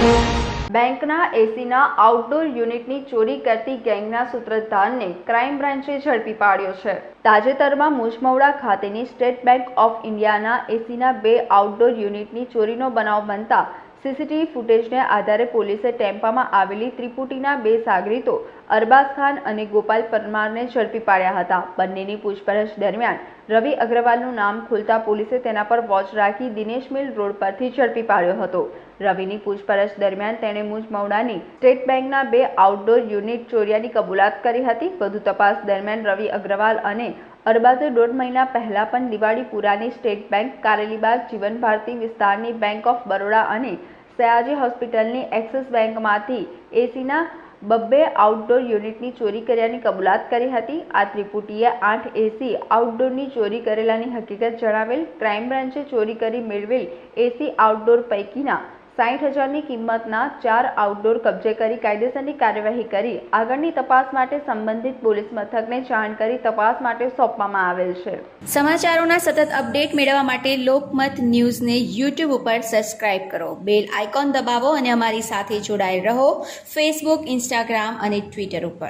બેંકના એસીના આઉટડોર યુનિટની ચોરી કરતી ગેંગના સૂત્રધારને ક્રાઇમ બ્રાન્ચે ઝડપી પાડ્યો છે. તાજેતરમાં મુજમવડા ખાતેની સ્ટેટ બેંક ઓફ ઇન્ડિયાના એસીના બે આઉટડોર યુનિટની ચોરીનો બનાવ બનતા સીસીટીવી ફૂટેજને આધારે પોલીસે ટેમ્પામાં આવેલી ત્રિપુટીના બે સાગરીતો અરબાઝ ખાન અને ગોપાલ પરમારને ઝડપી પાડ્યા હતા. બંનેની પૂછપરછ દરમિયાન રવિ અગ્રવાલનું નામ ખુલતા પોલીસે તેના પર વોચ રાખી દિનેશ મિલ રોડ પરથી ઝડપી પાડ્યો હતો. રવિની પૂછપરછ દરમિયાન તેણે મુજ સ્ટેટ બેંકના બે આઉટડોર યુનિટ ચોર્યાની કબૂલાત કરી હતી. વધુ તપાસ દરમિયાન રવિ અગ્રવાલ અને અરબાઝે દોઢ મહિના પહેલા પણ દિવાળીપુરાની સ્ટેટ બેંક કારેલીબાગ જીવન ભારતી વિસ્તારની બેંક ઓફ બરોડા અને સયાજી હોસ્પિટલની એક્સિસ બેંકમાંથી એસીના બબ્બે આઉટડોર યુનિટની ચોરી કર્યાની કબૂલાત કરી હતી. આ ત્રિપુટીએ આઠ એસી આઉટડોરની ચોરી કરેલાની હકીકત જણાવેલ. ક્રાઇમ બ્રાન્ચે ચોરી કરી મેળવેલ એસી આઉટડોર પૈકીના સાઠ હજારની કિંમતના ચાર આઉટડોર કબજે કરી કાયદેસરની કાર્યવાહી કરી. આગળની તપાસ માટે સંબંધિત પોલીસ મથકને જાણ કરી તપાસ માટે સોંપવામાં આવેલ છે. સમાચારોના સતત અપડેટ મેળવવા માટે લોકમત ન્યૂઝને યુટ્યુબ ઉપર સબસ્ક્રાઇબ કરો. બેલ આઇકોન દબાવો અને અમારી સાથે જોડાયેલ રહો. ફેસબુક ઇન્સ્ટાગ્રામ અને ટ્વિટર ઉપર.